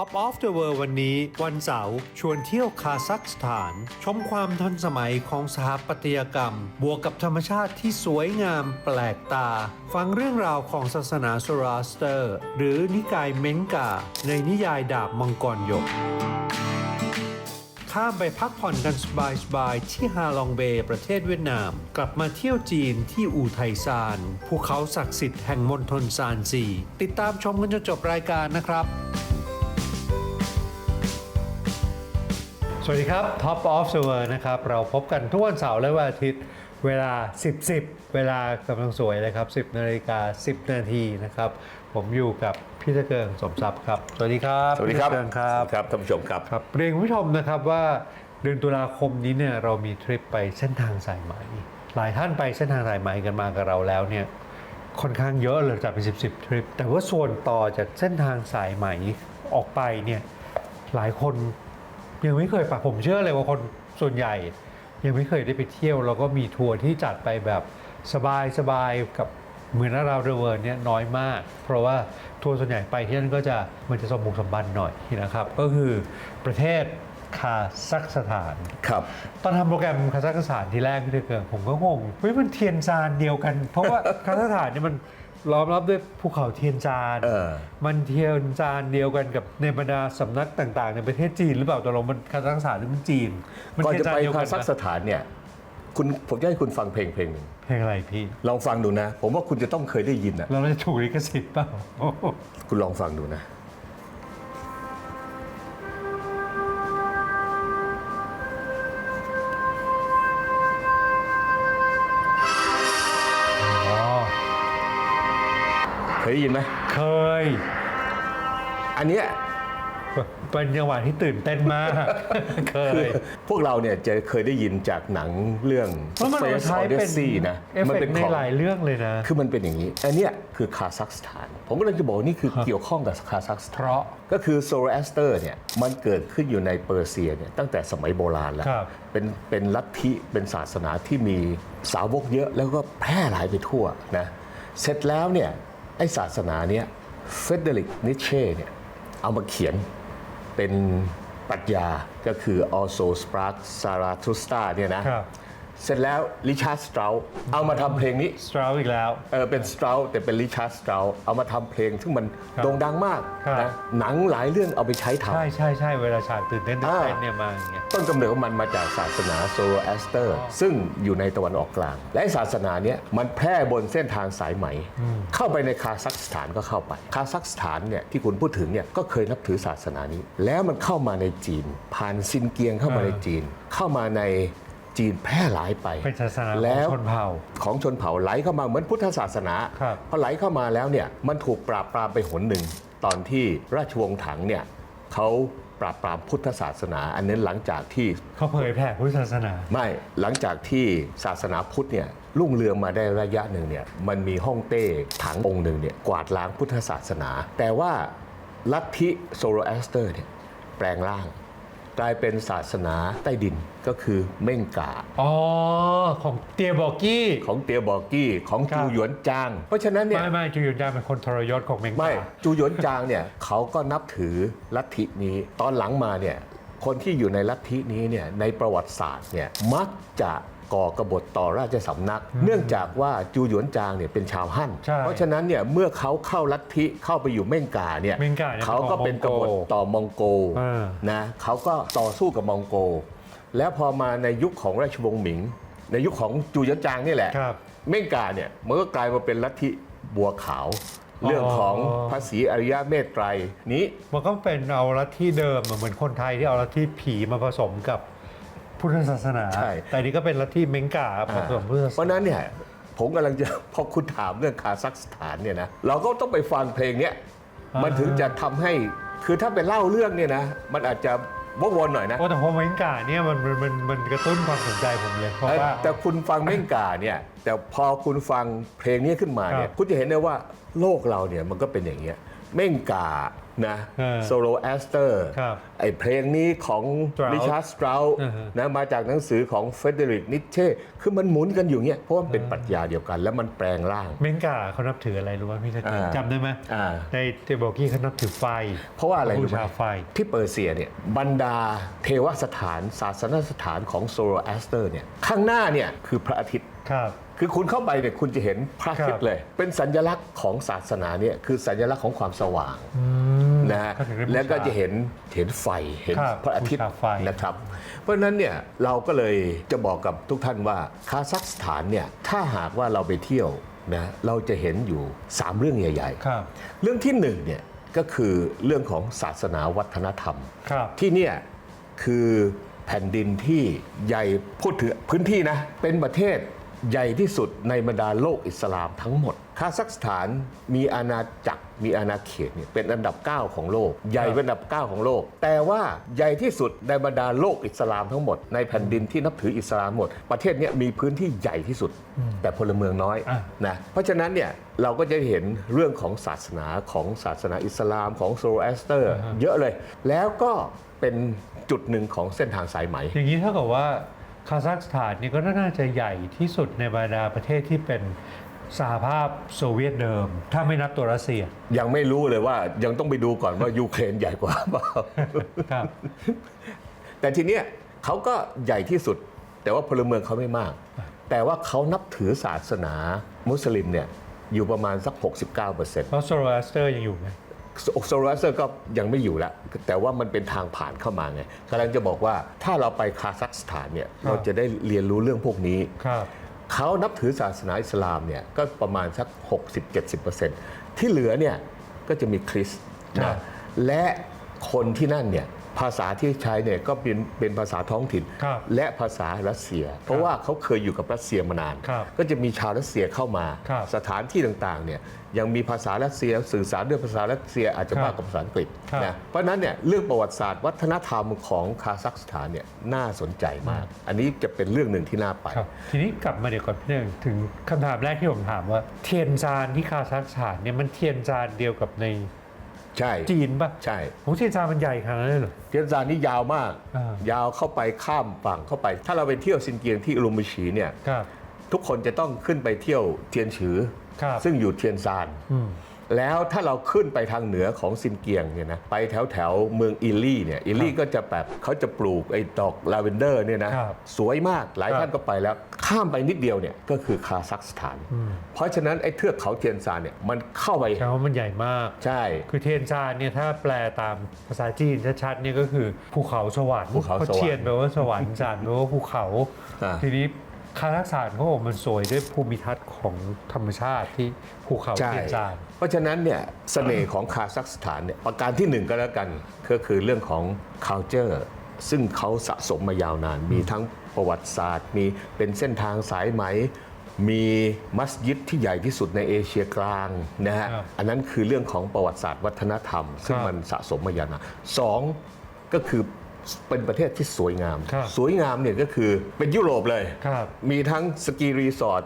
Top of the World วันนี้ วันเสาร์ชวนเที่ยวคาซัคสถาน ชมความทันสมัยของสถาปัตยกรรม บวกกับธรรมชาติที่สวยงามแปลกตา ฟังเรื่องราวของศาสนาโซราสเตอร์ หรือนิกายเมนกา ในนิยายดาบมังกรหยกข้ามไปพักผ่อนกันสบายๆที่ฮาลองเบย์ประเทศเวียดนาม กลับมาเที่ยวจีนที่อู่ไทซานภูเขาศักดิ์สิทธิ์แห่งมณฑลซานซีติดตามชมกันจนจบรายการนะครับ วัสดีครับ Top of the World นะครับ เราพบกันทุกวันเสาร์และวันอาทิตย์เวลา 10 10 เวลากำลังสวยเลยครับ 10นาฬิกา10 นาทีนะครับ ผมอยู่กับพี่ตะเกิงสมทรัพย์ครับ สวัสดีครับสวัสดีครับพี่ตะเกิงครับครับท่านผู้ชมครับครับเรียนคุณผู้ชมนะครับว่าเดือนตุลาคมนี้เนี่ยเรามีทริปไปเส้นทางสายไหมหลายท่านไปเส้นทางสายไหมกันมากับเราแล้วเนี่ยค่อนข้างเยอะเลยจัดเป็นสิบสิบทริป แต่ว่าส่วนต่อจากเส้นทางสายไหมออกไปเนี่ยหลายคน ยังไม่เคยไปผมเชื่อเลยว่าคนส่วนใหญ่ ยังไม่เคยได้ไปเที่ยว แล้วก็มีทัวร์ที่จัดไปแบบสบายสบายๆกับเหมือนเราเดเวิร์เนี่ยน้อยมาก เพราะว่าทัวร์ส่วนใหญ่ไปที่นั่นก็จะมันจะสมบุกสมบันหน่อยนะครับ ก็คือประเทศคาซัคสถานครับ ตอนทำโปรแกรมคาซัคสถานที่แรกพี่เกิงผมก็งงเฮ้ยมันเทียนจานเดียวกัน เพราะว่าคาซัคสถานเนี่ยมัน ล้อมรอบด้วยภูเขาเทียนจาน เออ มันเทียนจานเดียวกันกับในบรรดาสำนักต่างๆ ในประเทศจีนหรือเปล่าตกลงมันคาซัคสถานหรือมันจีน มัก่อนเทียจะนจานไปเดียวคากันซัคสถานเนี่ยคุณผมจะให้คุณฟังเพลงเพลงหนึ่งเพลงอะไรพี่ ลองฟังดูนะ ผมว่าคุณจะต้องเคยได้ยินอะเราจะถูกลิขสิทธิ์เปล่าโอ้โหคุณลองฟังดูนะ ยได้ยินไหมเคย อันเนี้ยเป็นจังหวะที่ตื่นเต้นมาก เคคือยพวกเราเนี่ยจะเคยได้ยินจากหนังเรื่องเพราะมันเอา Space ใช้เป็น Odyssey นะเอฟมัเฟกเป็นต์ในของหลายเรื่องเลยนะ คือมันเป็นอย่างนี้ อันเนี้ยคือคาซัคสถาน ผมก็เลยจะบอกว่านี่คือเกี่ยวข้องกับคาซัคสถานเพราะก็คือโซโ a แอสเตอร์เนี่ยมันเกิดขึ้นอยู่ในเปอร์เซียเนี่ยตั้งแต่สมัยโบราณแล้วครับเป็นเป็นลัทธิเป็นศาสนาที่มีสาวกเยอะแล้วก็แพร่หลายไปทั่วนะเสร็จแล้วเนี่ย ไอศาสนาเนี่ยเฟเดริกนิเช่เนี่ยเอามาเขียนเป็นปรัชญาก็คือ also spark Zarathustra เนี่ยนะ เสร็จแล้วริชาร์ดสตราเอามาทำเพลงนี้สตราวอีกแล้ว เออเป็นสตราแต่เป็นริชาร์ดสตราเอามาทำเพลงซึ่งมันครับโด่งดังมากครับ นะหนังหลายเรื่องเอาไปใช้ทำ ใช่ใช่ใช่เวลาฉากตื่นเต้นตื่นอ่าเต้นเนี่ยมาอย่างเงี้ย ต้นกำเนิดของมันมาจากศาสนาโซโลแอสเตอร์ ซึ่งอยู่ในตะวันออกกลาง และไอ้ศาสนาเนี้ยมันแพร่บนเส้นทางสายไหม เข้าไปในคาซัคสถานก็เข้าไป คาซัคสถานเนี่ยที่คุณพูดถึงเนี่ยก็เคยนับถือศาสนานี้ แล้วมันเข้ามาในจีน ผ่านซินเกียงเข้ามาในจีน เข้ามาใน จีนแพร่หลายไปเป็นศาสนาของแล้วชนเผ่าของชนเผ่าไหลเข้ามาเหมือนพุทธศาสนาครับพอไหลเข้ามาแล้วเนี่ยมันถูกปราบปรามไปหนหนึ่ง ตอนที่ราชวงศ์ถังเนี่ยเขาปราบปรามพุทธศาสนา อันนั้นหลังจากที่เขาเผยแผ่พุทธศาสนา ไม่หลังจากที่ศาสนาพุทธเนี่ยรุ่งเรืองมาได้ระยะหนึ่งเนี่ยมันมีฮ่องเต้องค์องค์หนึ่งเนี่ยกวาดล้างพุทธศาสนา แต่ว่าลัทธิโซโลแอสเตอร์เนี่ยแปลงร่าง กลายเป็นศาสนาใต้ดินก็คือเม่งกา อ๋อ ของเตียบอกกี้ ของเตียบอกกี้ของครับจูหยวนจาง เพราะฉะนั้นเนี่ย ไม่ไม่จูยุนจาเป็นคนทรยศของเมงไม่กาจูหยวนจางเนี่ยเขาก็นับถือลัทธินี้ตอนหลังมาเนี่ยคนที่อยู่ในลัทธินี้เนี่ยในประวัติศาสตร์เนี่ยมักจะ ก่อกบฏต่อราชสำนัก เนื่องจากว่าจูหยวนจางเนี่ยเป็นชาวฮั่น ใช่เพราะฉะนั้นเนี่ยเมื่อเขาเข้าลัทธิเข้าไปอยู่เม่งกาเนี่ยเม่งกาเนี่ยเขาก็เป็นกบฏต่อมองโกอ่านะเขาก็ต่อสู้กับมองโก แล้วพอมาในยุคของราชวงศ์หมิง ในยุคของจูหยวนจางนี่แหละ ครับ เม่งกาเนี่ยมันก็กลายมาเป็นลัทธิบัวขาวเรื่องของภาษีอริยะเมตไตรนี้ มันก็เป็นเอาลัทธิเดิมอะเหมือนคนไทยที่เอาลัทธิผีมาผสมกับ พุทธศาสนา ใช่ แต่นี่ก็เป็นลัทธิเมงกาผสมพุทธศาสเพราะนาฉะนั้นเนี่ยผมกำลังจะ พอคุณถามเรื่องคาซัคสถานเนี่ยนะเราก็ต้องไปฟังเพลงเนี้ยมันถึงจะทำให้คือถ้าไปเล่าเรื่องเนี่ยนะมันอาจจะวกวนหน่อยนะ โอ้แต่พอเมงกาเนี่ยมันมันมันมันกระตุ้นความสนใจผมเลย เพราะว่า แต่คุณฟังเม่งกาเนี่ยแต่พอคุณฟังเพลงนี้ขึ้นมาเนี่คยรับ คุณจะเห็นได้ว่าโลกเราเนี่ยมันก็เป็นอย่างเงี้ยเม่งกา นะเออโซโลแอสเตอร์ครับไอเพลงนี้ของ Strauss ริชาร์ดสตราอือฮะนะมาจากหนังสือของเฟเดริกนิเช่คือมันหมุนกันอยู่เงี้ยเพราะว่ามันเป็นปรัชญาเดียวกัน แล้วมันแปลงร่าง เมงกาเขานับถืออะไรรู้ไหมพี่ชัดเจนอ่าจำได้ไหมอ่าในเทโบกี้เขานับถือไฟ เพราะว่าอะไรบูรู้ไหมชาไฟที่เปอร์เซียเนี่ยบรรดาเทวสถานศาสนสถานของโซโลแอสเตอร์เนี่ยข้างหน้าเนี่ยคือพระอาทิตย์ ครับคือคุณเข้าไปเนี่ยคุณจะเห็นพระอาทิตครัย์บเลย เป็นสัญลักษณ์ของศาสนาเนี่ยคือสัญลักษณ์ของความสว่างนะฮะก็ถึงได้บูชาแล้วก็จะเห็นเห็นไฟเห็นครับพระอาทิตย์บูชาไฟนะครับ เพราะฉะนั้นเนี่ยเราก็เลยจะบอกกับทุกท่านว่าคาซัคสถานเนี่ยถ้าหากว่าเราไปเที่ยวนะเราจะเห็นอยู่ 3 เรื่องใหญ่ครับๆเรื่องที่หนึ่งเนี่ยก็คือเรื่องของศาสนาวัฒนธรรมครับที่เนี่ยคือแผ่นดินที่ใหญ่พูดถึงพื้นที่นะเป็นประเทศ ใหญ่ที่สุดในบรรดาโลกอิสลามทั้งหมด คาซัคสถานมีอาณาจักรมีอาณาเขตเนี่ยเป็นอันดับ 9 ของโลก ใหญ่เป็นอันดับ 9 ของโลก แต่ว่าใหญ่ที่สุดในบรรดาโลกอิสลามทั้งหมด ในแผ่นดินที่นับถืออิสลามหมด ประเทศเนี้มีพื้นที่ใหญ่ที่สุด แต่พลเมืองน้อยอะนะเพราะฉะนั้นเนี่ยเราก็จะเห็นเรื่องของศาสนาของศาสนาอิสลามของโซโลแอสเตอร์ เยอะเลย แล้วก็เป็นจุดหนึ่งของเส้นทางสายไหม อย่างนี้เท่ากับว่า คาซัคสถานนี่ก็น่าจะใหญ่ที่สุดในบรรดาประเทศที่เป็นสหภาพโซเวียตเดิม ถ้าไม่นับตัวรัสเซีย ยังไม่รู้เลยว่ายังต้องไปดูก่อนว่ายูเครนใหญ่กว่าเปล่าครับ แต่ทีเนี้ยเขาก็ใหญ่ที่สุด แต่ว่าพลเมืองเขาไม่มาก แต่ว่าเขานับถือศาสนามุสลิมเนี่ยอยู่ประมาณสัก 69%เเพราะโซโลแอสเตอร์ยังอยู่ไหม โซโลเซอร์ก็ยังไม่อยู่ละแต่ว่ามันเป็นทางผ่านเข้ามาไงกำลังจะบอกว่าถ้าเราไปคาซัคสถานเนี่ยเราจะได้เรียนรู้เรื่องพวกนี้เขานับถือศาสนาอิสลามเนี่ยก็ประมาณสัก 60-70%ที่เหลือเนี่ยก็จะมีคริสต์นะและคนที่นั่นเนี่ย ภาษาที่ใช้เนี่ยก็เป็นเป็นภาษาท้องถิ่น ครับและภาษารัสเซีย เพราะว่าเขาเคยอยู่กับรัสเซียมานาน ครับก็จะมีชาวรัสเซียเข้ามา ครับสถานที่ต่างๆเนี่ยยังมีภาษารัสเซียสื่อสารด้วยภาษารัสเซียอาจจะครับมากกว่าภาษาอังกฤษครับ นะเพราะฉะนั้นเนี่ยเรื่องประวัติศาสตร์ วัฒนธรรมของคาซัคสถานเนี่ยน่าสนใจมาก อันนี้จะเป็นเรื่องหนึ่งที่น่าไป ครับ ทีนี้กลับมาเดี๋ยวก่อนพี่หนึ่งถึงคำถามแรกที่ผมถามว่า เทียนจานที่คาซัคสถานเนี่ยมันเทียนจานเดียวกับใน ใช่จีนป่ะใช่ผมเทียนจานมันใหญ่ขนาดนั้นเลยเหรอ เทียนซานนี่ยาวมาก อ่า ยาวเข้าไปข้ามฝั่งเข้าไป ถ้าเราไปเที่ยวซินเกียงที่อุรุมพชีเนี่ย ครับ ทุกคนจะต้องขึ้นไปเที่ยวเทียนฉือ ครับ ซึ่งอยู่เทียนซาน อืม แล้วถ้าเราขึ้นไปทางเหนือของซินเกียงเนี่ยนะไปแถวแถวๆเมืองอิลลี่เนี่ยอิลลี่ก็จะแบบเขาจะปลูกไอ้ดอกลาเวนเดอร์เนี่ยนะครับสวยมากหลายครับท่านก็ไปแล้ว ข้ามไปนิดเดียวเนี่ยก็คือคาซัคสถานเพราะฉะนั้นไอ้เทือกเขาเทียนซานเนี่ยมันเข้าไปแปลว่ามันใหญ่มาก ใช่ คือเทียนจานเนี่ยถ้าแปลตามภาษาจีนชัดๆเนี่ยก็คือภูเขาสวรรค์ภูเขาสวรรค์พระเทียนแปลว่าสวรรค์จานแปลว่าภูเขา อ่า ทีนี้ คาซัคสถานเขาบอกมันสวยด้วยภูมิทัศน์ของธรรมชาติที่ภูเขาใช่เทียนจาน เพราะฉะนั้นเนี่ยเสน่ห์ของคาซัคสถานเนี่ยประการที่หนึ่งก็แล้วกันก็คือเรื่องของ culture ซึ่งเขาสะสมมายาวนาน มีทั้งประวัติศาสตร์ มีเป็นเส้นทางสายไหม มีมัสยิดที่ใหญ่ที่สุดในเอเชียกลางนะฮะครับอันนั้นคือเรื่องของประวัติศาสตร์วัฒนธรรม ซึ่งครับ มันสะสมมายาวนานสองก็คือ เป็นประเทศที่สวยงาม ครับสวยงามเนี่ยก็คือเป็นยุโรปเลย ครับมีทั้งสกีรีสอร์ท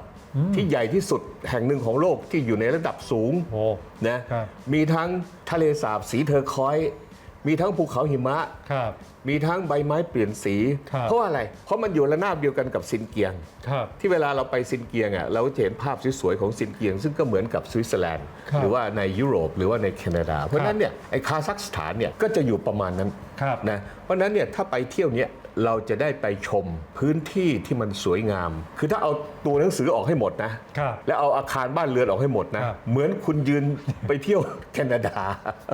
ที่ใหญ่ที่สุดแห่งหนึ่งของโลกที่อยู่ในระดับสูงโอ้นะครับ มีทั้งทะเลสาบสีเทอร์คอยส์มีทั้งภูเขาหิมะ ครับมีทั้งใบไม้เปลี่ยนสี ครับ เพราะว่าอะไร เพราะมันอยู่ระนาบเดียวกันกับซินเกียง ครับ ที่เวลาเราไปซินเกียงอะเราจะเห็นภาพสวยๆของซินเกียง ซึ่งก็เหมือนกับสวิตเซอร์แลนด์ ครับหรือว่าในยุโรปหรือว่าในแคนาดา เพราะฉะนั้นเนี่ยไอ้คาซัคสถานเนี่ยก็จะอยู่ประมาณนั้นครับ นะเพราะฉะนั้นเนี่ยถ้าไปเที่ยวเนี่ยเราจะได้ไปชมพื้นที่ที่มันสวยงาม คือถ้าเอาตัวหนังสือออกให้หมดนะ ครับ แล้วเอาอาคารบ้านเรือนออกให้หมดนะ ครับ เหมือนคุณยืนไปเที่ยวแคนาดา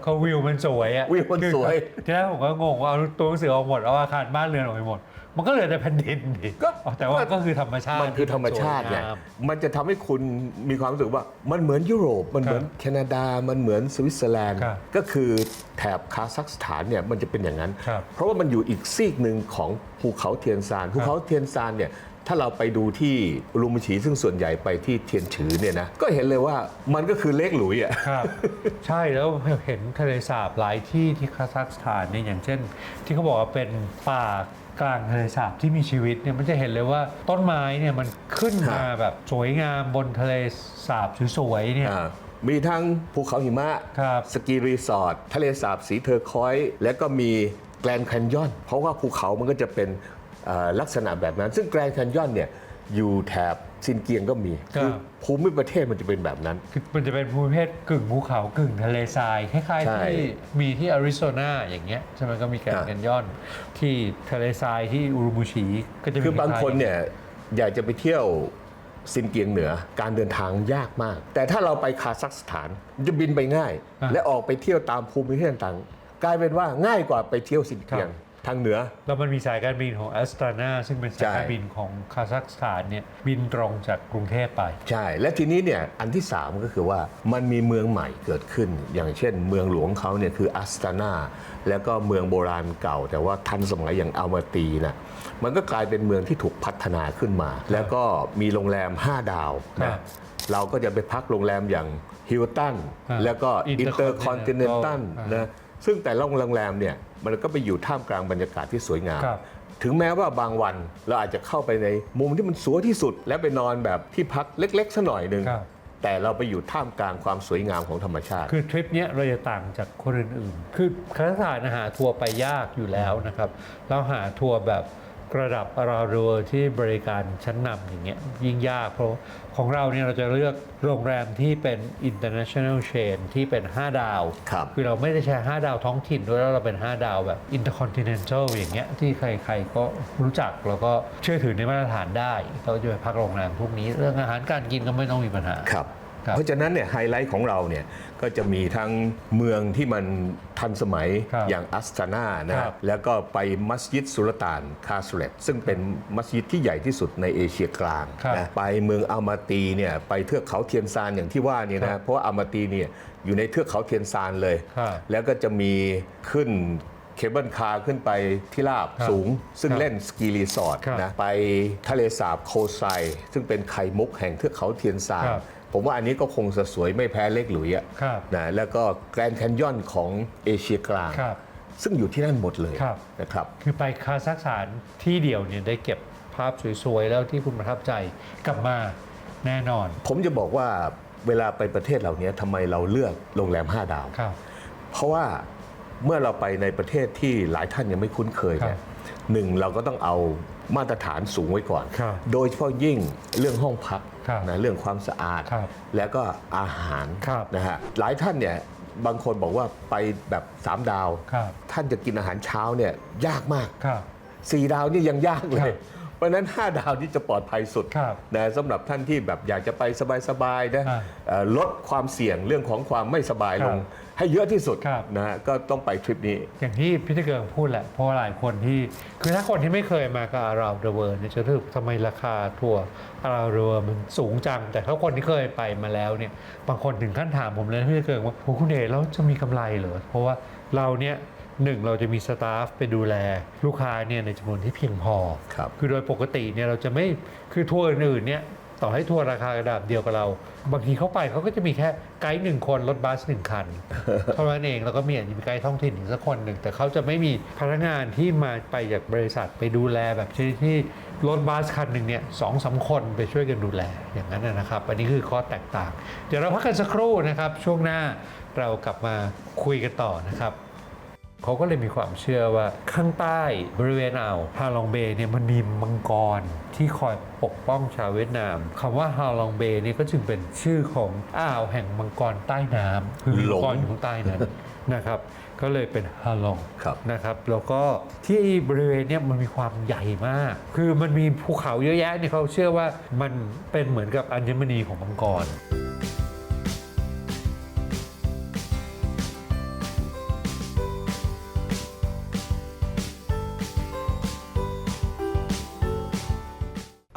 เขาวิวมันสวยอะวิวมันสวยคือที่แรกผมก็งงว่าเอาตัวหนังสือออกหมดเอาอาคารบ้านเรือนออกไปหมด มันก็เหลือแต่แผ่นดินดิก็อ๋อแต่ว่าก็คือธรรมชาติมันคือธรรมชาติไงสวยงามมันจะทำให้คุณมีความรู้สึกว่ามันเหมือนยุโรป มันเหมือนแคนาดา มันเหมือนสวิตเซอร์แลนด์ครับก็คือแถบคาซัคสถานเนี่ยมันจะเป็นอย่างนั้นครับเพราะว่ามันอยู่อีกซีกหนึ่งของภูเขาเทียนซาน ภูเขาเทียนซานเนี่ย ถ้าเราไปดูที่อุรุมฉีซึ่งส่วนใหญ่ไปที่เทียนฉือเนี่ยนะก็เห็นเลยว่ามันก็คือเลขหลุยอะครับ ใช่แล้วเห็นทะเลสาบหลายที่ที่คาซัคสถานเนี่ยอย่างเช่น ที่เขาบอกว่าเป็นป่ากลางทะเลสาบที่มีชีวิตเนี่ยมันจะเห็นเลยว่าต้นไม้เนี่ยมันขึ้นมาแบบสวยงามบนทะเลสาบสวยๆเนี่ยอ่ามีทั้งภูเขาหิมะ ครับ สกีรีสอร์ททะเลสาบสีเทอร์คอยส์และก็มีแกรนด์แคนยอน เพราะว่าภูเขามันก็จะเป็นเอ่อ ลักษณะแบบนั้น ซึ่งแกรนด์แคนยอนเนี่ยอยู่แถบซินเกียงก็มีครับภูมิประเทศมันจะเป็นแบบนั้น คือมันจะเป็นภูมิประเทศกึ่งภูเขากึ่งทะเลทรายคล้ายใช่ๆที่มีที่อาริโซนาอย่างเงี้ยใช่ไหมก็มีแกรนอ่าด์แคนยอน ที่ทะเลทรายที่อุรุมูชีก็จะมีคือบางคนล้ๆเนี่ยอยากจะไปเที่ยวซินเกียงเหนือการเดินทางยากมาก แต่ถ้าเราไปคาซัคสถานจะบินไปง่าย และออกไปเที่ยวตามภูมิประเทศต่างๆกลายเป็นว่าง่ายกว่าไปเที่ยวซินเกียง ทางเหนือ แล้วมันมีสายการบินของแอสตรานาซึ่งเป็นสายใช่การบินของคาซัคสถานเนี่ยบินตรงจากกรุงเทพไป ใช่ และทีนี้เนี่ยอันที่ 3 ก็คือว่ามันมีเมืองใหม่เกิดขึ้น อย่างเช่น เมืองหลวงเขาเนี่ยคืออัสตานาแล้วก็เมืองโบราณเก่า แต่ว่าทันสมัยอย่างอัลมาตีนะมันก็กลายเป็นเมืองที่ถูกพัฒนาขึ้นมา แล้วก็มีโรงแรม 5 ดาวครันะบเราก็จะไปพักโรงแรมอย่างฮิลตันครับแล้วก็อินเตอร์คอนติเนนตัลครับนะ ซึ่งแต่ละโรงแรมเนี่ยมันก็ไปอยู่ท่ามกลางบรรยากาศที่สวยงาม ครับถึงแม้ว่าบางวันเราอาจจะเข้าไปในมุมที่มันสวยที่สุด แล้วไปนอนแบบที่พักเล็กๆสัหน่อยหนึ่งครับ แต่เราไปอยู่ท่ามกลางความสวยงามของธรรมชาติ คือทริปเนี้ยเราจะต่างจากคนอื่นๆ คือคณะศาสตร์หาทัวร์ไปยากอยู่แล้วนะครับ เราหาทัวร์แบบ ระดับราเรือที่บริการชั้นนำอย่างเงี้ยยิ่งยากเพราะของเราเนี่ยเราจะเลือกโรงแรมที่เป็น international chain ที่เป็น 5 ดาวครับคือเราไม่ได้ใช้ 5 ดาวท้องถิ่นด้วยแล้วเราเป็น 5 ดาวแบบ intercontinental อย่างเงี้ยที่ใครๆก็รู้จักแล้วก็เชื่อถือในมาตรฐานได้ เราจะไปพักโรงแรมพวกนี้เรื่องอาหารการกินก็ไม่ต้องมีปัญหาครับครับ เพราะฉะนั้นเนี่ยไฮไลท์ของเราเนี่ยก็จะมีทั้งเมืองที่มันทันสมัยครับอย่างอัสตานานะครับแล้วก็ไปมัสยิดสุลต่านคาสเลตซึ่งเป็นมัสยิดที่ใหญ่ที่สุดในเอเชียกลางครับนะไปเมืองอามาตีเนี่ยไปเทือกเขาเทียนซานอย่างที่ว่านี่ครันะบเพราะว่าอามาตีเนี่ยอยู่ในเทือกเขาเทียนซานเลยครับแล้วก็จะมีขึ้นเคเบิลคาร์ขึ้นไปที่ราบครับสูง ซึ่งครับเล่นสกีรีสอร์ทครับนะไปทะเลสาบโคไซซึ่งเป็นไข่มุกแห่งเทือกเขาเทียนซานครับ ผมว่าอันนี้ก็คงจะสวยไม่แพ้เล็กหลุยอะครับนะแล้วก็แกรนด์แคนยอนของเอเชียกลางครับซึ่งอยู่ที่นั่นหมดเลยครับนะครับ คือไปคาซัคสถานที่เดียวเนี่ยได้เก็บภาพสวยๆ แล้วที่คุณประทับใจกลับมาแน่นอน ผมจะบอกว่าเวลาไปประเทศเหล่านี้ทำไมเราเลือกโรงแรม 5 ดาวครับเพราะว่าเมื่อเราไปในประเทศที่หลายท่านยังไม่คุ้นเคยเนี่ครัยบหนึ่งเราก็ต้องเอามาตรฐานสูงไว้ก่อนครับโดยเฉพาะยิ่งเรื่องห้องพักครับ นะเรื่องความสะอาดครับแล้วก็อาหารครับนะฮะหลายท่านเนี่ยบางคนบอกว่าไปแบบ3ดาวครับท่านจะกินอาหารเช้าเนี่ยยากมากครับ4ดาวนี่ยังยากเลครัยบเพราะฉะนั้น 5 ดาวนี่จะปลอดภัยสุดครับนะสำหรับท่านที่แบบอยากจะไปสบายๆนะอ่าเอ่อลดความเสี่ยงเรื่องของความไม่สบายลงครับ ให้เยอะที่สุดครับ นะฮะก็ต้องไปทริปนี้ อย่างที่พี่ตะเกิงพูดแหละ เพราะว่าหลายคนที่ คือถ้าคนที่ไม่เคยมากับเราเดอะเวิร์เนี่ยจะรู้สึกทำไมราคาทัวร์เราเดอะเวิร์มันสูงจัง แต่ถ้าคนที่เคยไปมาแล้วเนี่ย บางคนถึงขั้นถามผมเลยนะพี่ตะเกิงว่าโอ้คุณเอ๋แล้วจะมีกำไรเหรอ เพราะว่าเราเนี่ยหนึ่งเราจะมีสตาฟไปดูแลลูกค้าเนี่ยในจำนวนที่เพียงพอ ครับ คือโดยปกติเนี่ยเราจะไม่ คือทัวร์อื่นๆเนี่ย ต่อให้ทัวร์ราคาระดับเดียวกับเรา บางทีเขาไปเขาก็จะมีแค่ไกด์หนึ่งคนรถบัสหนึ่งคันเท่านั้นเองแล้วก็มีอาจจะมีไกด์ท้องถิ่นอีกสักคนหนึ่งแต่เขาจะไม่มีพนักงานที่มาไปจากบริษัทไปดูแลแบบชนิดที่รถบัสคันหนึ่งเนี่ยสองสามคนไปช่วยกันดูแลอย่างนั้นนะนะครับ อันนี้คือข้อแตกต่าง เดี๋ยวเราพักกันสักครู่นะครับ ช่วงหน้าเรากลับมาคุยกันต่อนะครับ เขาก็เลยมีความเชื่อว่าข้างใต้บริเวณอ่าวฮาลองเบย์เนี่ยมันมีมังกรที่คอยปกป้องชาวเวียดนามคำว่าฮาลองเบย์เนี่ยก็จึงเป็นชื่อของอ่าวแห่งมังกรใต้น้ำคือมีมังกรอยู่ข้างใต้นั้นนะครับก็เลยเป็นฮาลองครับนะครับแล้วก็ที่บริเวณเนี้ยมันมีความใหญ่มาก คือมันมีภูเขาเยอะแยะเนี่ยเขาเชื่อว่ามันเป็นเหมือนกับอัญมณีของมังกร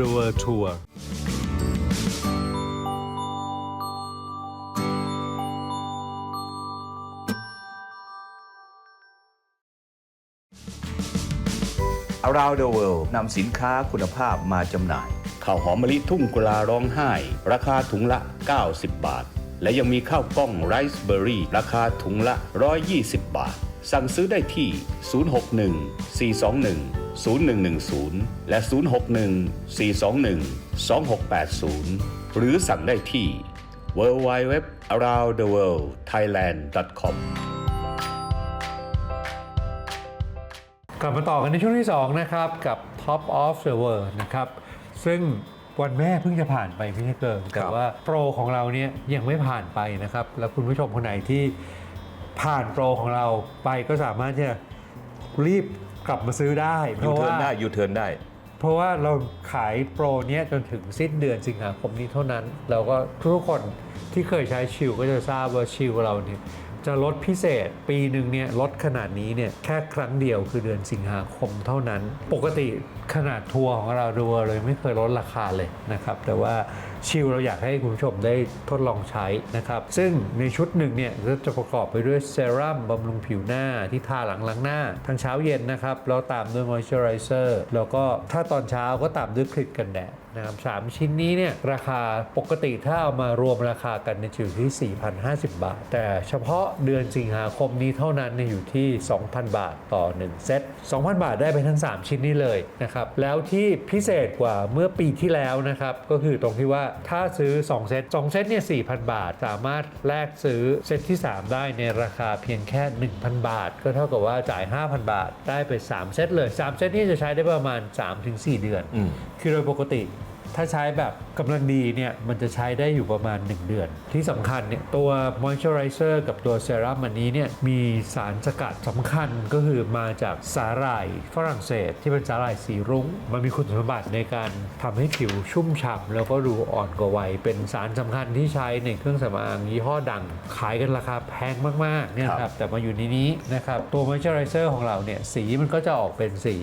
the world tour อ r o u n d the World นำสินค้าคุณภาพมาจำหน่าย ข้าวหอมมะลิทุ่งกุลาร้องไห้ ราคาถุงละ 90 บาท และยังมีข้าวกล้องไรซ์เบอร์รี่ ราคาถุงละ 120 บาท สั่งซื้อได้ที่ 061 421 0110 และ 061 421 2680 หรือสั่งได้ที่ www aroundtheworldthailand.com กลับมาต่อกันในช่วงที่ 2 นะครับ กับ Top of the World นะครับ ซึ่งวันแม่เพิ่งจะผ่านไปพี่เกิงแต่ว่าโปรของเราเนี่ยยังไม่ผ่านไปนะครับ แล้วคุณผู้ชมคนไหนที่ ผ่านโปรของเราไปก็สามารถที่จะรีบกลับมาซื้อได้เพยูราะเทิว่าร์นได้ยูเทิร์นได้ เพราะว่าเราขายโปรเนี้ยจนถึงสิ้นเดือนสิงหาคมนี้เท่านั้น เราก็ทุกคนที่เคยใช้ชิลก็จะทราบว่าชิลเราเนี่ยจะลดพิเศษปีหนึ่งเนี่ยลดขนาดนี้เนี่ยแค่ครั้งเดียวคือเดือนสิงหาคมเท่านั้น ปกติขนาดทัวร์ของเราดัวเลย ไม่เคยลดราคาเลยนะครับ แต่ว่า ชิลเราอยากให้คุณผู้ชมได้ทดลองใช้นะครับ ซึ่งในชุดหนึ่งเนี่ยก็จะประกอบไปด้วยเซรั่มบำรุงผิวหน้าที่ทาหลังล้างหน้า ทั้งเช้าเย็นนะครับ แล้วตามด้วยมอยเจอไรเซอร์แล้วก็ถ้าตอนเช้าก็ตามด้วยคลิปกันแดด นะครับสามชิ้นนี้เนี่ยราคาปกติถ้าเอามารวมราคากันในยจะอยู่ที่ 4,050 บาท แต่เฉพาะเดือนสิงหาคมนี้เท่านั้นเนี่ยอยู่ที่ 2,000 บาทต่อ 1 เซต 2,000 บาทได้ไปทั้ง 3 ชิ้นนี้เลยนะครับ แล้วที่พิเศษกว่าเมื่อปีที่แล้วนะครับ ก็คือตรงที่ว่าถ้าซื้อ 2 เซต 2 เซตเนี่ย 4,000 บาท สามารถแลกซื้อเซตที่ 3 ได้ในราคาเพียงแค่ 1,000 บาท ก็เท่ากับว่าจ่าย 5,000 บาท ได้ไป 3 เซตเลย 3 เซตนี้จะใช้ได้ประมาณ 3-4 เดือนอืมคือโดยปกติ ถ้าใช้แบบกำลังดีเนี่ยมันจะใช้ได้อยู่ประมาณ 1 เดือน ที่สำคัญเนี่ยตัว moisturizer กับตัวเซรั่มอันนี้เนี่ยมีสารสกัดสำคัญก็คือมาจากสาหร่ายฝรั่งเศส ที่เป็นสาหร่ายสีรุ้ง มันมีคุณสมบัติในการทำให้ผิวชุ่มฉ่ำแล้วก็ดูอ่อนกว่าวัย เป็นสารสำคัญที่ใช้ในเครื่องสำอางยี่ห้อดัง ขายกันราคาแพงมากๆเนี่ยครับแต่มาอยู่ในนี้นะครับตัว moisturizer ของเราเนี่ยสีมันก็จะออกเป็นสี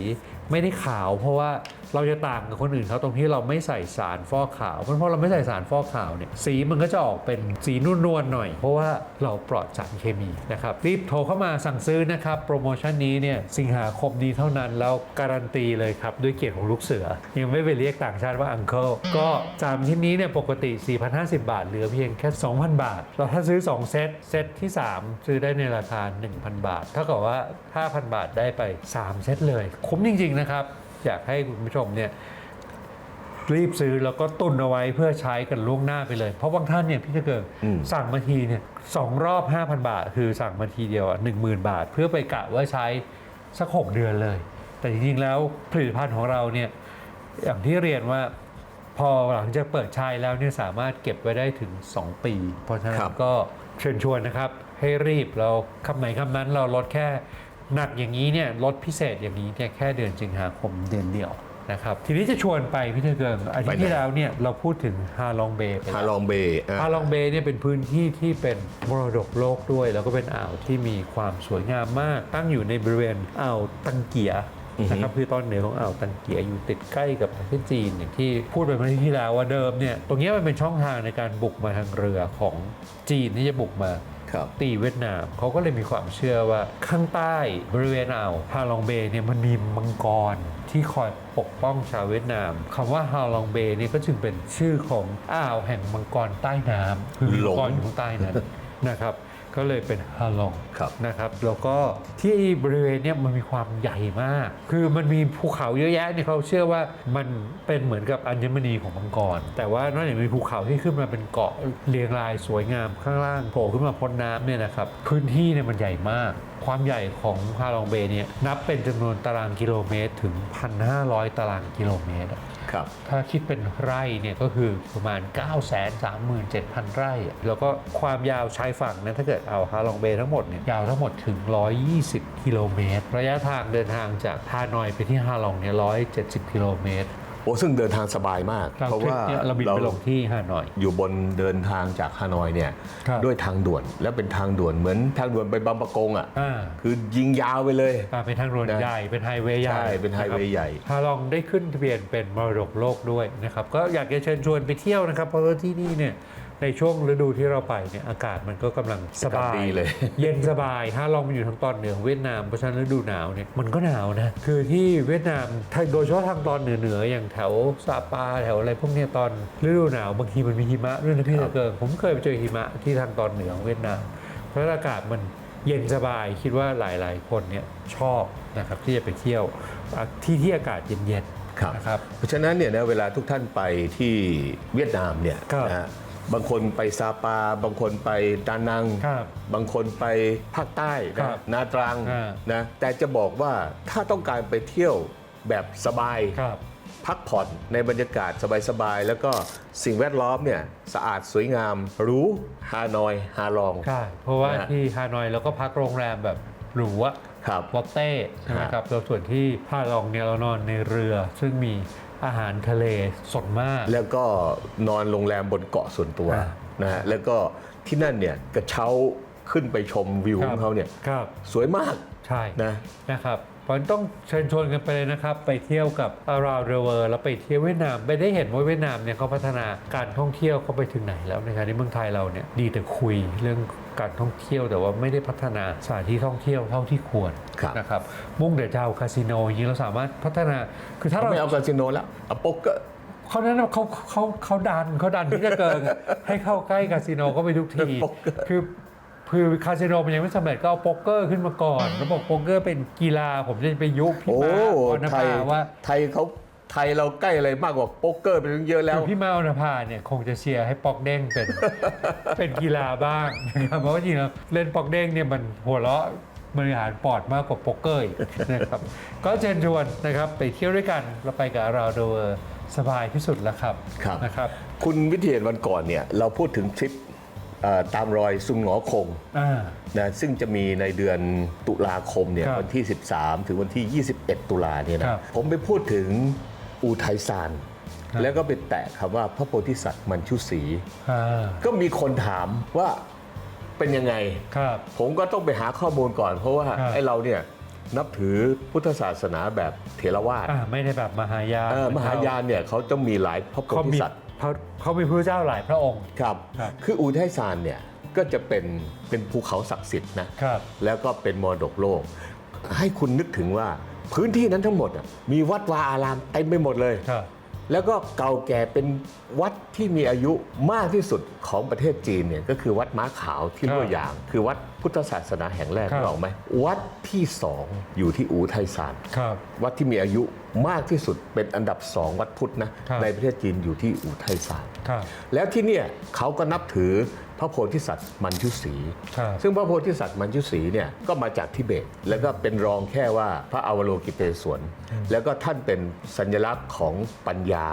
ไม่ได้ขาวเพราะว่า เราจะต่างกับคนอื่นเขาตรงที่เราไม่ใส่สารฟอกขาว เพราะพอเราไม่ใส่สารฟอกขาวเนี่ยสีมันก็จะออกเป็นสีนุ่นนวลหน่อย เพราะว่าเราปลอดสารเคมีนะครับรีบโทรเข้ามาสั่งซื้อนะครับ โปรโมชั่นนี้เนี่ยสิงหาคมนี้เท่านั้นแล้วการันตีเลยครับ ด้วยเกียรติของลูกเสือ ยังไม่ไปเรียกต่างชาติว่าอังเคิลก็สามชิ้นนี้เนี่ยปกติ 4,050 บาท เหลือเพียงแค่ 2,000 บาท เราถ้าซื้อ 2 เซตเซตที่ 3 ซื้อได้ในราคา 1,000 บาทเท่ากับว่า 5,000 บาทได้ไป 3 เซตเลย คุ้มจริง ๆ นะครับ อยากให้คุณผู้ชมเนี่ยรีบซื้อแล้วก็ตุนเอาไว้เพื่อใช้กันล่วงหน้าไปเลย เพราะบางท่านเนี่ยพี่จะเกิดอืมสั่งมาทีเนี่ยสองรอบ 5,000 บาท คือสั่งมาทีเดียวอะหนึ่งหมื่นบาท เพื่อไปกะว่าใช้สักหกเดือนเลย แต่จริงๆแล้วผลิตภัณฑ์ของเราเนี่ยอย่างที่เรียนว่าพอหลังจากเปิดใช้แล้วเนี่ยสามารถเก็บไว้ได้ถึง 2 ปี เพราะฉะนั้ครันบก็เชิญชวนนะครับ ให้รีบเราคำไหนคำนั้นเราลดแค่ หนักอย่างนี้เนี่ยลดพิเศษอย่างนี้เนี่ยแค่เดือนสิงหาคมเดือนเดียวนะครับทีนี้จะชวนไปพี่เทอเกิงอาทิตย์ที่แล้วเนี่ยเราพูดถึงฮาลองเบย์ไปฮาแล้วลองเบย์ฮาลองเบย์เนี่ยเป็นพื้นที่ที่เป็นมรดกโลกด้วย แล้วก็เป็นอ่าวที่มีความสวยงามมาก ตั้งอยู่ในบริเวณอ่าวตังเกียนะครับคือตอนเหนือของอ่าวตังเกียอยู่ติดใกล้กับประเทศจีนอย่างที่พูดไปเมื่อที่แล้วว่าเดิมเนี่ยตรงเนี้ยมันเป็นช่องทางในการบุกมาทางเรือของจีนที่จะบุกมาครับ ตีเวียดนามเขาก็เลยมีความเชื่อว่าข้างใต้บริเวณอ่าวฮาลองเบย์เนี่ยมันมีมังกรที่คอยปกป้องชาวเวียดนามคำว่าฮาลองเบย์นี่ก็จึงเป็นชื่อของอ่าวแห่งมังกรใต้น้ำคือมังกรอยู่ข้างใต้นั้นนะครับ ก็เลยเป็นฮาลองครับนะครับแล้วก็ที่บริเวณเนี้ยมันมีความใหญ่มาก คือมันมีภูเขาเยอะแยะเนี่ยเขาเชื่อว่ามันเป็นเหมือนกับอัญมณีของมังกร แต่ว่านอกจากมีภูเขาที่ขึ้นมาเป็นเกาะเรียงรายสวยงามข้างล่างโผล่ขึ้นมาพ้นน้ำเนี่ยนะครับพื้นที่เนี่ยมันใหญ่มาก ความใหญ่ของฮาลองเบย์เนี่ยนับเป็นจำนวนตารางกิโลเมตรถึง 1,500 ตารางกิโลเมตรอะครับถ้าคิดเป็นไร่เนี่ยก็คือประมาณ 9 3 7 0 0 0 ไร่อะแล้วก็ความยาวชายฝั่งนะถ้าเกิดเอาฮาลองเบย์ทั้งหมดเนี่ยยาวทั้งหมดถึง 120 กิโลเมตร ระยะทางเดินทางจากฮานอยไปที่ฮาลองเนี่ย170 กิโลเมตร โอ้ซึ่งเดินทางสบายมากเราเพราะทริปว่าเนี่ยเราบินไปลงที่ฮานอย อยู่บนเดินทางจากฮานอยเนี่ยครับด้วยทางด่วนและเป็นทางด่วนเหมือนทางด่วนไปบางปะกงอะอ่าคือยิงยาวไปเลยอ่าเป็นทางด่วนนะใหญ่เป็นไฮเวย์ใหญ่ใช่เป็นไฮเวย์ะครับใหญ่ฮาลองได้ขึ้นทะเบียนเป็นมรดกโลกด้วยนะครับก็อยากจะเชิญชวนไปเที่ยวนะครับเพราะว่าที่นี่เนี่ย ในช่วงฤดูที่เราไปเนี่ยอากาศมันก็กำลังสบายดีเลย เย็นสบายฮาลองมันอยู่ทางตอนเหนือของเวียดนามเพราะฉะนั้นฤดูหนาวเนี่ยมันก็หนาวนะคือที่เวียดนามถ้าโดยเฉพาะทางตอนเหนือเหนือๆอย่างแถวซาปาแถวอะไรพวกเนี้ยตอนฤดูหนาวบางทีมันมีหิมะด้วยนะพี่ครัตะบเกิงผมเคยไปเจอหิมะที่ทางตอนเหนือของเวียดนาม เพราะฉะนั้นอากาศมันเย็นสบายคิดว่าหลายๆ คนเนี่ยชอบนะครับที่จะไปเที่ยวอะที่ที่อากาศเย็นครับๆนะครับ เพราะฉะนั้นเนี่ยนะเวลาทุกท่านไปที่เวียดนามเนี่ยครับนะฮะ บางคนไปซาปา บางคนไปดานัง ครับบางคนไปภาคใต้ครันะบนาตรังอ่านะแต่จะบอกว่าถ้าต้องการไปเที่ยวแบบสบาย ครับ พักผ่อนในบรรยากาศสบายๆ แล้วก็สิ่งแวดล้อมเนี่ยสะอาดสวยงามหรู้ฮานอยฮาลอง ใช่ เพราะว่านะฮะที่ฮานอยเราก็พักโรงแรมแบบหรูอะครับวอตเต้ใช่ไหมฮะครับแล้วส่วนที่ฮาลองเนี่ยเรานอนในเรือ ซึ่งมี อาหารทะเลสดมาก แล้วก็นอนโรงแรมบนเกาะส่วนตัวอ่านะฮะแล้วก็ที่นั่นเนี่ยกระเช้าขึ้นไปชมวิวของเขาเนี่ยครับ สวยมากใช่นะ นะครับ เพราะฉะนั้นต้องเชิญชวนกันไปเลยนะครับ ไปเที่ยวกับ around the world แล้วไปเที่ยวเวียดนามไปได้เห็นว่าเวียดนามเนี่ยเขาพัฒนาการท่องเที่ยวเขาไปถึงไหนแล้วนะครับที่เมืองไทยเราเนี่ยดีแต่คุยเรื่องการท่องเที่ยวแต่ว่าไม่ได้พัฒนาสถานที่ท่องเที่ยวเท่าที่ควรครับนะครับมุ่งแต่จะเอาคาสิโนอย่างนี้เราสามารถพัฒนาคือถ้าเขาเราไม่เอาคาสิโนแล้วเอาโป๊กเกอร์เขานั้นนะเขาเขาเขาดันเขาดันที่จะเกินให้เข้าใกล้คาสิโนก็ไปทุกทีโป๊กเกอร์คือ คือคาสิโนมันยังไม่สำเร็จก็เอาโป๊กเกอร์ขึ้นมาก่อนเขาบอกโป๊กเกอร์เป็นกีฬาผมจะไปยุพี่โอ้มาออนไทยภาว่าไทยเขาไทยเราใกล้อะไรมากกว่าโป๊กเกอร์ไปถึงเยอะแล้วคือพี่มาออนภาเนี่ยคงจะเชียร์ให้ปอกเด้งเป็น เป็นกีฬาบ้างนะครับเพราะว่าจริงๆแล้วเล่นปอกเด้งเนี่ยมันหัวเราะบริหารปอดมากกว่าโป๊กเกอร์อีกนะครับ ก็เชิญชวนนะครับไปเที่ยวด้วยกันเราไปกับเราโดยสบายที่สุดแล้วครับครับ นะครับ คุณวิเทียนวันก่อนเนี่ยเราพูดถึงทริปเอ่อ ตามรอยซุงหงอคงอ่านะซึ่งจะมีในเดือนตุลาคมเนี่ยครับวันที่ 13 ถึงวันที่ 21 ตุลาเนี่ยนะครับผมไปพูดถึงอูไทยซานครับแล้วก็ไปแตะคำว่าพระโพธิสัตว์มันชุศรีอ่าก็มีคนถามว่าเป็นยังไงครับผมก็ต้องไปหาข้อมูลก่อน เพราะว่าครับไอ้เราเนี่ยนับถือพุทธศาสนาแบบเถรวาทอ่าไม่ได้แบบมหายานเออมหายานเนี่ยเขาต้องมีหลายพระโพเขาธิมีสัตว์ เขาเขามีพระเจ้าหลายพระองค์ ครับครับ คืออูไทยซานเนี่ยก็จะเป็นเป็นภูเขาศักดิ์สิทธิ์นะครับ แล้วก็เป็นมรดกโลก ให้คุณนึกถึงว่าพื้นที่นั้นทั้งหมดอะมีวัดวาอารามเต็มไปหมดเลย ครับ แล้วก็เก่าแก่เป็นวัดที่มีอายุมากที่สุดของประเทศจีนเนี่ยก็คือวัดม้าขาวที่ครับลั่วหยาง คือวัดพุทธศาสนาแห่งแรกครับนึกออกไหมวัดที่สองอยู่ที่อูไทยซานครับวัดที่มีอายุมากที่สุดเป็นอันดับสองวัดพุทธนะครับในประเทศจีนอยู่ที่อูไทยซานครับแล้วที่เนี่ยเขาก็นับถือพ ระโพธิสัตว์มันชุศรีครับซึ่งพระโพธิสัตว์มันชุศรีเนี่ยก็มาจากทิเบต แล้วก็เป็นรองแค่ว่าพระอวโลกิเตศวรแล้วก็ท่านเป็นสัญลักษณ์ของปัญญา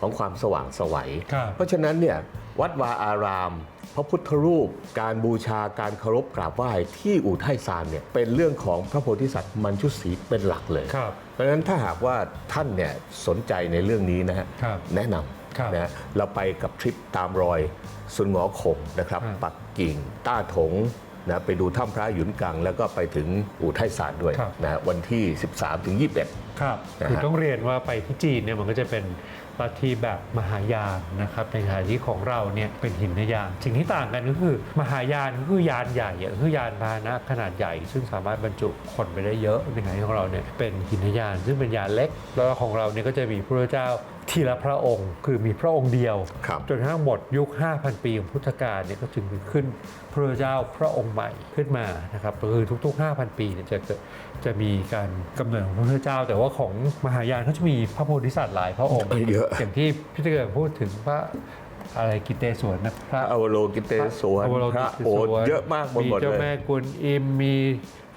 ของความสว่างไสวัยครับเพราะฉะนั้นเนี่ยวัดวาอาราม พระพุทธรูป การบูชาการเคารพกราบไหว้ที่อู่ไทยซานเนี่ยเป็นเรื่องของพระโพธิสัตว์มันชุศรีเป็นหลักเลยครับเพราะฉะนั้นถ้าหากว่าท่านเนี่ยสนใจในเรื่องนี้นะฮะครับแนะนครับำ นะเราไปกับทริปตามรอยสุนหงอคงนะครับครับ ปักกิ่ง ต้าถงนะไปดูถ้ำพระหยุนกัง แล้วก็ไปถึงอู่ไทยศาสตร์ด้วยครับนะวันที่ 13 ถึง 21 ครับนะฮะคือต้องเรียนว่าไปที่จีนเนี่ยมันก็จะเป็นลัทธิแบบมหายานนะครับในขณะที่ของเราเนี่ยเป็นหินยานสิ่งที่ต่างกันก็คือ มหายานก็คือยานใหญ่อะคือยานพาหนะขนาดใหญ่ ซึ่งสามารถบรรจุคนไปได้เยอะในขณะที่ของเราเนี่ยเป็นหินยาน ซึ่งเป็นยานเล็กแล้วของเราเนี่ยก็จะมีพระเจ้า ทีละพระองค์ คือมีพระองค์เดียวครับจนกระทั่งหมดยุค 5,000 ปีของพุทธกาลเนี่ยก็จึงมีขึ้นพระเจ้าพระองค์ใหม่ขึ้นมานะครับก็คือทุก ๆ 5,000 ปีเนี่ยจะเกิดจะมีการกำเนิดของพระพุทธเจ้า แต่ว่าของมหายานเขาจะมีพระโพธิสัตว์หลายพระองค์เยอะอย่างที่พี่เตอร์พูดถึงพระ อะไรกิเตศวรนะพระอวโลกิเตศวรอวโลพกิระเตศโอวษรเยอะมากหมดมีหมดเจ้าเลยแม่กวนอิมมี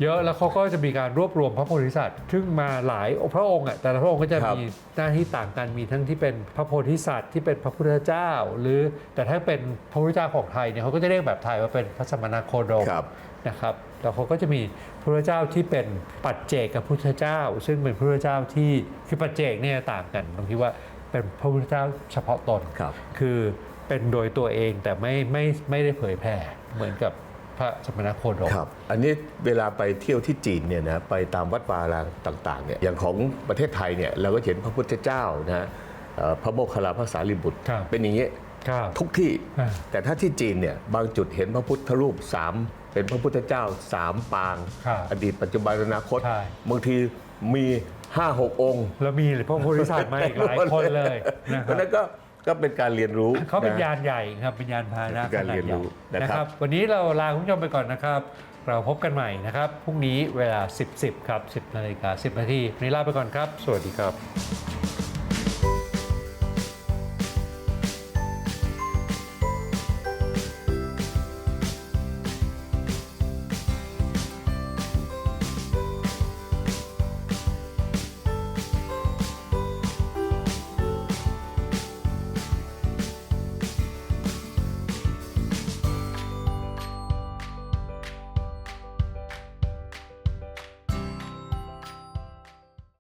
เยอะแล้วเขาก็จะมีการรวบรวมพระโพธิสัตว์ซึ่งมาหลายพระองค์อะแต่ละพระองค์ก็จะครับ มีหน้าที่ต่างกันมีทั้งที่เป็นพระโพธิสัตว์ที่เป็นพระพุทธเจ้า หรือแต่ถ้าเป็นพระพุทธเจ้าของไทยเนี่ยเขาก็จะเรียกแบบไทยว่าเป็นพระสมณโคดม ครับ นะครับแล้วเขาก็จะมีพระพุทธเจ้าที่เป็นปัจเจกกับพุทธเจ้า ซึ่งเป็นพระพุทธเจ้าที่คือปัจเจกเนี่ยต่างกันตรงที่ว่า เป็นพระพุทธเจ้าเฉพาะตนครับ คือเป็นโดยตัวเองแต่ไม่ไม่ไม่ได้เผยแผ่เหมือนกับพระสมณโคดมครับ อันนี้เวลาไปเที่ยวที่จีนเนี่ยนะไปตามวัดวาอารามต่างๆเนี่ยอย่างของประเทศไทยเนี่ยเราก็เห็นพระพุทธเจ้านะฮะเอ่อพระโมคคัลลาภาษาลิบุตรครับเป็นอย่างนี้ครับทุกที่อ่าแต่ถ้าที่จีนเนี่ยบางจุดเห็นพระพุทธรูปสาม เป็นพระพุทธเจ้าสามปาง ครับอดีตปัจจุบันอนาคต ใช่ บางทีมีห้าหกองค์ แล้วมีพระโพธิสัตว์มาอีกหลายคนเลยนะคเพรัราะบฉะนั้นก็ก็เป็นการเรียนรู้เขาเป็นะ ยานใหญ่ครับเป็นยานพาหนะเป็นการขนาดเรียนใหญ่รู้นะครับนะครับ วันนี้เราลาคุณผู้ชมไปก่อนนะครับ เราพบกันใหม่นะครับพรุ่งนี้เวลา 10 10ครับ10นาฬิกา10นาทีวันนี้ลาไปก่อนครับ สวัสดีครับ